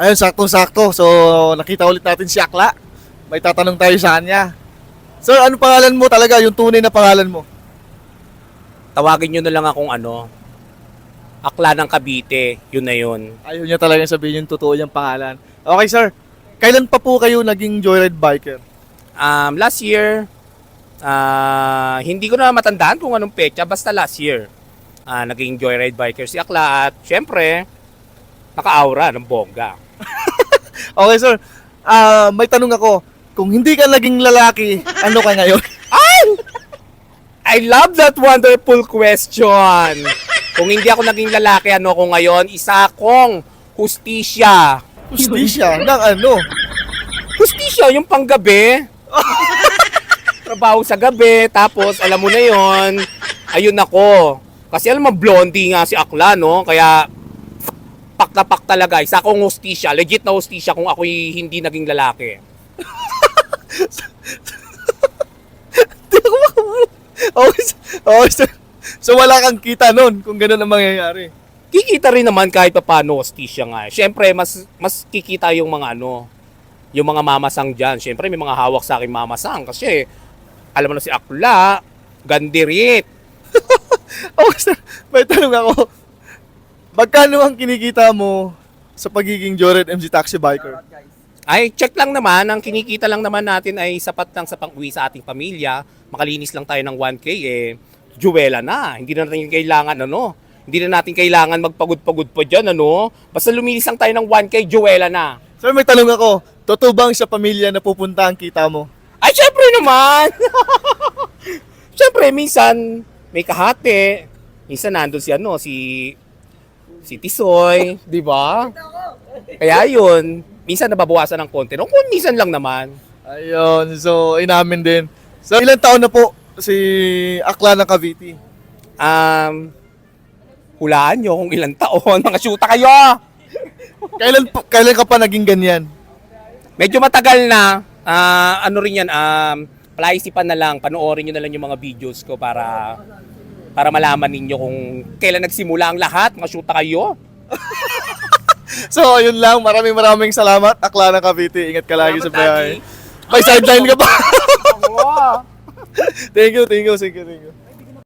Ayun, sakto-sakto. So, nakita ulit natin si Akla. May tatanong tayo sa kanya. Sir, ano pangalan mo talaga? Yung tunay na pangalan mo? Tawagin nyo na lang akong ano, Akla ng Cavite, yun na yun. Ayaw niya talaga sabihin yung totoo niyang pangalan. Okay, sir. Kailan pa po kayo naging joyride biker? Um, last year, ah, hindi ko na matandaan kung anong petsa, basta last year. ah, naging joyride biker si Akla at syempre, naka-aura ng bongga. Okay, sir. Ah, may tanong ako. Kung hindi ka naging lalaki, ano ka ngayon? I love that wonderful question. Kung hindi ako naging lalaki, ano ko ngayon? Isa akong hustisya. Justisya ng ano? Hustisya, yung panggabi. Trabaho sa gabi, tapos alam mo na yon ayun ako. Kasi alam mo, blondie nga si Akla, no? Kaya, pak na pak talaga. Isa akong hustisya, legit na hustisya kung ako'y hindi naging lalaki. Okay, okay, sir. So wala kang kita nun kung ganun ang mangyayari. Kikita rin naman kahit pa paano hustisya nga. Siyempre, mas, mas kikita yung mga ano, yung mga mamasang dyan. Siyempre, may mga hawak sa akin mamasang. Kasi, alam mo na si Akla, gandirit. Okay, sir. May tanong ako. Magkano ang kinikita mo sa pagiging Jored MC Taxi Biker? Ay, check lang naman. Ang kinikita lang naman natin ay sapat lang sa pang-uwi sa ating pamilya. Makalinis lang tayo ng 1K, eh, juwela na. Hindi na natin kailangan, ano, hindi na natin kailangan magpagod-pagod pa dyan, ano. Basta luminis lang tayo ng 1K, juwela na. Sir, may tanong ako. Totoo bang sa pamilya na pupunta ang kita mo? Ay, syempre naman! syempre, minsan, may kahate. Minsan nandun si, ano, si, si Tisoy, di ba? Kaya yun, minsan nababawasan ng konti. No, kung minsan lang naman. Ayun, so inamin din. So ilang taon na po si Akla ng Cavite? Um, hulaan nyo kung ilang taon. Mga syuta kayo! Kailan, kailan ka pa naging ganyan? Medyo matagal na. Ah, ano rin yan, um, palaisipan na lang, panoorin nyo na lang yung mga videos ko para para malaman ninyo kung kailan nagsimula ang lahat. Mga syuta kayo. So ayun lang, maraming maraming salamat Akla ng Cavite. Ingat ka lagi sa. Daddy. May sideline ka pa. Thank you, thank you, thank you, thank you.